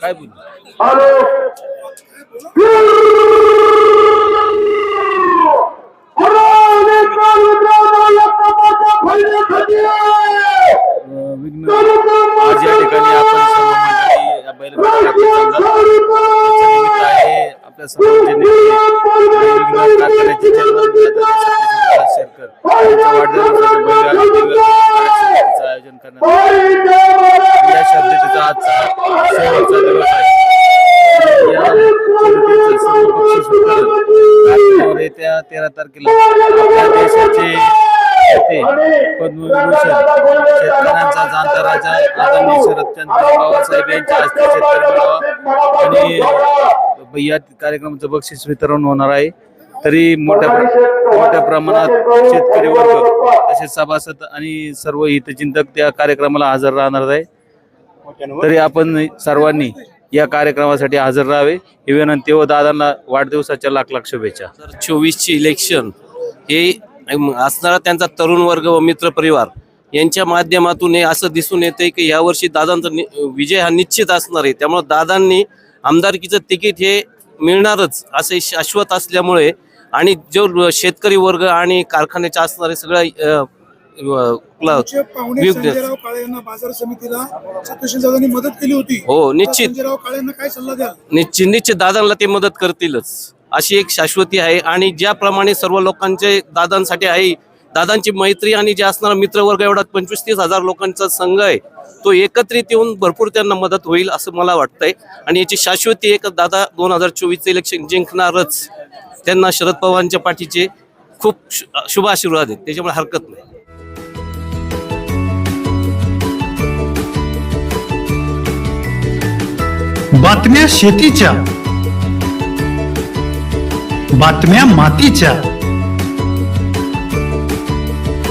काय बोल विघ्न आज या ठिकाणी आपण सर्व मंडळी या बैलगाडा निमित्त आहे आपल्या सर्वांचे नेते यांच्या आयोजन करण्यात. या शर्यतीचा आजचा शेवटचा दिवस आहे. येत्या तेरा तारखेला आपल्या देशाचे नेते पद्मविभूषण शेतकऱ्यांचा जाणता राजा आदरणीय शरदचंद्र बाबासाहेब यांच्या हस्ते शेतकरी आणि या कार्यक्रमाचं बक्षीस वितरण होणार आहे. तरी मोठ्या मोठ्या प्रमाणात शेतकरी वर्ग तसेच सभासद आणि सर्व हितचिंतक त्या कार्यक्रमाला हजर राहणार आहे. तरी आपण सर्वांनी या कार्यक्रमासाठी हजर राहावे. ही विनंती व दादांना वाढदिवसाच्या लाख लाख शुभेच्छा. तर चोवीसची इलेक्शन हे असणारा त्यांचा तरुण वर्ग व मित्र परिवार यांच्या माध्यमातून हे असं दिसून येते की यावर्षी दादांचा नि- विजय हा निश्चित असणार आहे. त्यामुळे दादांनी आमदारकीचं तिकीट हे मिळणारच असे शाश्वत असल्यामुळे आणि जो शेतकरी वर्ग आणि कारखान्याच्या असणारे सगळं अ, व- आपलं आमचे पाहुणे विविध- संजयराव काळे यांना बाजार समितीला सत्यशील दादांनी मदत केली होती. हो, निश्चित. काय सल्ला निश्चित निश्चित दादांना ते मदत करतीलच. अशी एक शाश्वती आहे आणि ज्याप्रमाणे सर्व लोकांचे दादांसाठी आहे दादांची मैत्री आणि जे असणारा मित्रवर्ग एवढा पंचवीस तीस हजार लोकांचा संघ आहे तो एकत्रित येऊन भरपूर त्यांना मदत होईल असं मला वाटतंय. आणि याची शाश्वती एक दादा दोन हजार चोवीसचं इलेक्शन जिंकणारच. त्यांना शरद पवारांच्या पाठीचे खूप शुभ आशीर्वाद आहेत. त्याच्यामुळे हरकत नाही. बातम्या शेतीच्या. बातम्या मातीच्या.